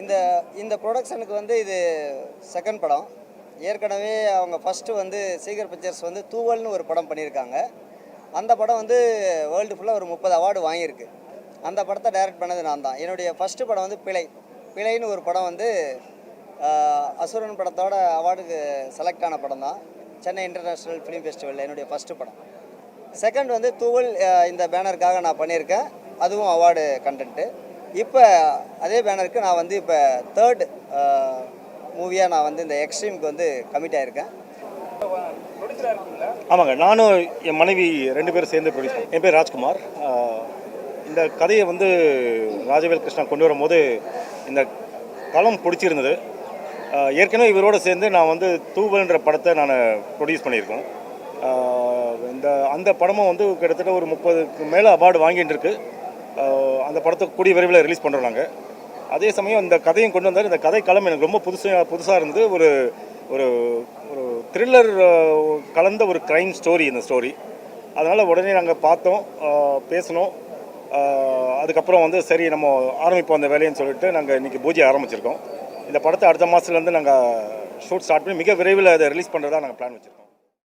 இந்த இந்த ப்ரொடக்ஷனுக்கு வந்து இது செகண்ட் படம். ஏற்கனவே அவங்க ஃபஸ்ட்டு வந்து சீகர் பிக்சர்ஸ் வந்து தூவல்னு ஒரு படம் பண்ணியிருக்காங்க. அந்த படம் வந்து வேர்ல்டு ஃபுல்லாக ஒரு முப்பது அவார்டு வாங்கியிருக்கு. அந்த படத்தை டைரக்ட் பண்ணது நான் தான். என்னுடைய ஃபஸ்ட்டு படம் வந்து பிழை. பிழைன்னு ஒரு படம் வந்து அசுரன் படத்தோட அவார்டுக்கு செலக்ட் ஆன படம் தான். சென்னை இன்டர்நேஷ்னல் ஃபிலிம் ஃபெஸ்டிவலில் என்னுடைய ஃபஸ்ட்டு படம். செகண்ட் வந்து தூவல் இந்த பேனருக்காக நான் பண்ணியிருக்கேன். அதுவும் அவார்டு கண்டென்ட்டு இப்போ அதே பேனருக்கு நான் வந்து இப்போ தேர்ட் மூவியாக நான் வந்து இந்த எக்ஸ்ட்ரீமுக்கு வந்து கமிட் ஆயிருக்கேன். ஆமாங்க நானும் என் மனைவி ரெண்டு பேரும் சேர்ந்து ப்ரொடியூஸ் என் பேர் ராஜ்குமார். இந்த கதையை வந்து ராஜவேல் கிருஷ்ணா கொண்டு வரும்போது இந்த களம் பிடிச்சிருந்தது. ஏற்கனவே இவரோட சேர்ந்து நான் வந்து தூவல்ன்ற படத்தை நான் ப்ரொடியூஸ் பண்ணியிருக்கோம். இந்த அந்த படமும் வந்து கிட்டத்தட்ட ஒரு முப்பதுக்கு மேலே அவார்டு வாங்கிட்டு இருக்கு அந்த படத்தை கூடிய விரைவில் ரிலீஸ் பண்ணுறோம் நாங்கள் அதே சமயம் இந்த கதையும் கொண்டு வந்தார். இந்த கதை களம் எனக்கு ரொம்ப புதுசாக புதுசாக இருந்தது. ஒரு ஒரு ஒரு த்ரில்லர் கலந்த ஒரு க்ரைம் ஸ்டோரி இந்த ஸ்டோரி அதனால் உடனே நாங்கள் பார்த்தோம் பேசினோம். அதுக்கப்புறம் வந்து சரி நம்ம ஆரம்பிப்போம் அந்த வேலைன்னு சொல்லிட்டு நாங்கள் இன்றைக்கி பூஜை ஆரம்பிச்சிருக்கோம். இந்த படத்தை அடுத்த மாதத்துலேருந்து நாங்கள் ஷூட் ஸ்டார்ட் பண்ணி மிக விரைவில் அதை ரிலீஸ் பண்ணுறதா நாங்கள் பிளான் வச்சுருக்கோம்.